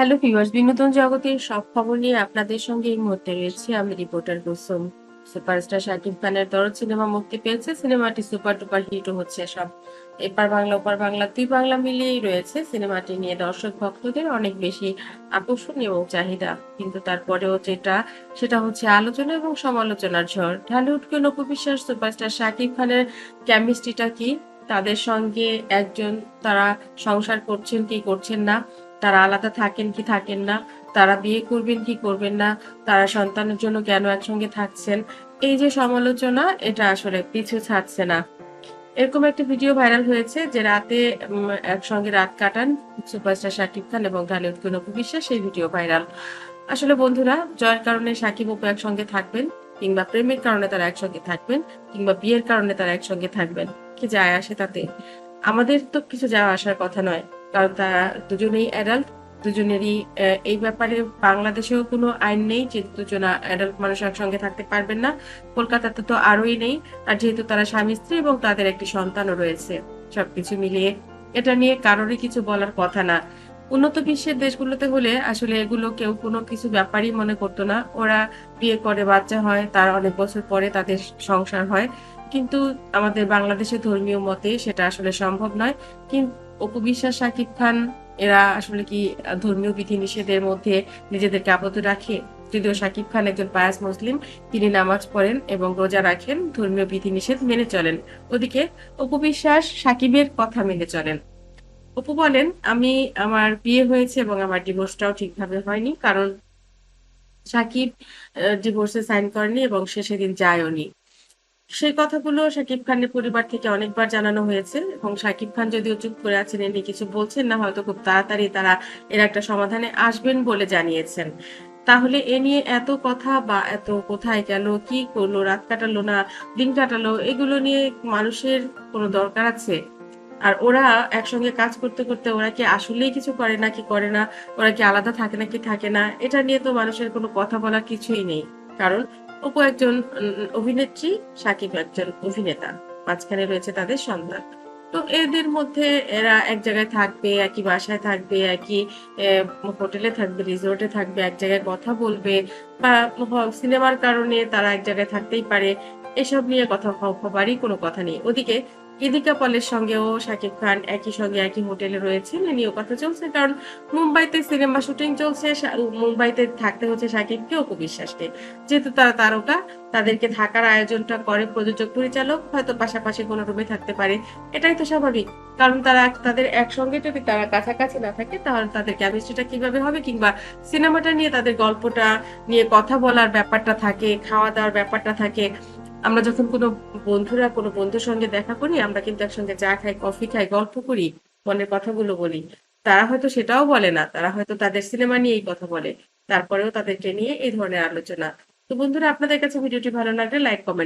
Hello viewers, বিনোদন জগতের সব খবর নিয়ে আপনাদের সঙ্গে এই মুহূর্তে রয়েছে আমি রিপোর্টার কুসুম। সুপারস্টার শাকিব খানের দরদ সিনেমা মুক্তি পেয়েছে, সিনেমাটি সুপার টুপার হিট হচ্ছে সব। এপার বাংলা, ওপার বাংলা, দুই বাংলা মিলিয়েই রয়েছে সিনেমাটি নিয়ে দর্শক ভক্তদের অনেক বেশি আকর্ষণ এবং চাহিদা। কিন্তু তারপরেও যেটা, সেটা হচ্ছে আলোচনা এবং সমালোচনার ঝড়। ঢালিউডকে লোকবিশ্বাস সুপারস্টার শাকিব খানের কেমিস্ট্রিটা কি? তাদের সঙ্গে একজন তারা সংসার করছেন কি করছেন না? তারা আলাদা থাকেন কি থাকেন না, তারা বিয়ে করবেন কি করবেন না, তারা সন্তানের জন্য কেন একসঙ্গে থাকছেন, এই যে সমালোচনা, এটা আসলে পিছু ছাড়ছে না। এরকম একটা ভিডিও ভাইরাল হয়েছে যে রাতে একসঙ্গে রাত কাটান সুপারস্টার শাকিব খান এবং ঢালিউড নকু বিশ্বাস, সেই ভিডিও ভাইরাল। আসলে বন্ধুরা, জয়ের কারণে শাকিব অপু একসঙ্গে থাকবেন কিংবা প্রেমের কারণে তারা একসঙ্গে থাকবেন কিংবা বিয়ের কারণে তারা একসঙ্গে থাকবেন, কি যায় আসে তাতে? আমাদের তো কিছু যাওয়া আসার কথা নয়। তারা দুজনেই অ্যাডাল্ট দুজনেরই এই ব্যাপারে বাংলাদেশেও কোনো আইন নেই যে দুজনা অ্যাডাল্ট মানুষ একসঙ্গে থাকতে পারবেন না। কলকাতাতে তো আরোই নেই। আর যেহেতু তারা স্বামী স্ত্রী এবং তাদের একটি সন্তানও রয়েছে, সবকিছু মিলিয়ে। এটা নিয়ে কারোরই কিছু বলার কথা না। উন্নত বিশ্বের দেশগুলোতে হলে আসলে এগুলো কেউ কোনো কিছু ব্যাপারই মনে করতো না। ওরা বিয়ে করে, বাচ্চা হয়, তার অনেক বছর পরে তাদের সংসার হয়। কিন্তু আমাদের বাংলাদেশে ধর্মীয় মতে সেটা আসলে সম্ভব নয়। কিন্তু অপু বিশ্বাস, শাকিব খান, এরা আসলে কি ধর্মীয় বিধি নিষেধের মধ্যে নিজেদেরকে আবদ্ধ রাখে? যদিও শাকিব খান একজন পায়াস মুসলিম, তিনি নামাজ পড়েন এবং রোজা রাখেন, ধর্মীয় বিধি নিষেধ মেনে চলেন। ওদিকে অপু বিশ্বাস, সাকিবের কথা মেনে চলেন। অপু বলেন, আমি আমার বিয়ে হয়েছে এবং আমার ডিভোর্সটাও ঠিকভাবে হয়নি, কারণ সাকিব ডিভোর্সে সাইন করেনি এবং সে সেদিন যায়ওনি সেই কথাগুলো শাকিব খানের পরিবার থেকে অনেকবার জানানো হয়েছে এবং শাকিব খান যদিও চুপ করে আছেন এ নিয়ে কিছু বলছেন না, হয়তো খুব তাড়াতাড়ি তারা এর একটা সমাধানে আসবেন বলে জানিয়েছেন। তাহলে এ নিয়ে এত কথা বা এত কোথায় গেল, কি করল, রাত কাটালো না, দিন কাটালো, এগুলো নিয়ে মানুষের কোনো দরকার আছে? আর ওরা একসঙ্গে কাজ করতে করতে ওরা কি আসলেই কিছু করে না, কি করে না, ওরা কি আলাদা থাকে না, কি থাকে না, এটা নিয়ে তো মানুষের কোনো কথা বলার কিছুই নেই। কারণ অপু একজন অভিনেত্রী, সাকিব একজন অভিনেতা। মাঝখানে রয়েছে তাদের সন্তান। তো এদের মধ্যে এরা এক জায়গায় থাকবে, একই বাসায় থাকবে, একই হোটেলে থাকবে, রিসোর্টে থাকবে, এক জায়গায় কথা বলবে বা সিনেমার কারণে তারা এক জায়গায় থাকতেই পারে। এসব নিয়ে কথা হবারই কোনো কথা নেই। ওদিকে ইদিকা পলের সঙ্গেও শাকিব খান একই সঙ্গে একই হোটেলে রয়েছেন নিয়েও কথা চলছে। কারণ মুম্বাইতে সিনেমা শুটিং চলছে মুম্বাইতে থাকতে হচ্ছে শাকিবকে, অপু বিশ্বাসকে। যেহেতু তারা তারকা, তাদেরকে থাকার আয়োজনটা করে প্রযোজক, পরিচালক, হয়তো পাশাপাশি কোনো রুমে থাকতে পারে। এটাই তো স্বাভাবিক। কারণ তারা তাদের একসঙ্গে যদি তারা কাছাকাছি না থাকে, তাহলে তাদের কেমিস্ট্রিটা কীভাবে হবে? কিংবা সিনেমাটা নিয়ে তাদের গল্পটা নিয়ে কথা বলার ব্যাপারটা থাকে খাওয়া দাওয়ার ব্যাপারটা থাকে আমরা যখন কোনো বন্ধুরা, কোনো বন্ধুর সঙ্গে দেখা করি, আমরা কিন্তু একসঙ্গে চা খাই, কফি খাই, গল্প করি, মনের কথাগুলো বলি। তারা হয়তো সেটাও বলে না, তারা হয়তো তাদের সিনেমা নিয়েই কথা বলে, তারপরেও তাদেরকে নিয়ে এই ধরনের আলোচনা। তো বন্ধুরা, আপনাদের কাছে ভিডিওটি ভালো লাগলে লাইক, কমেন্ট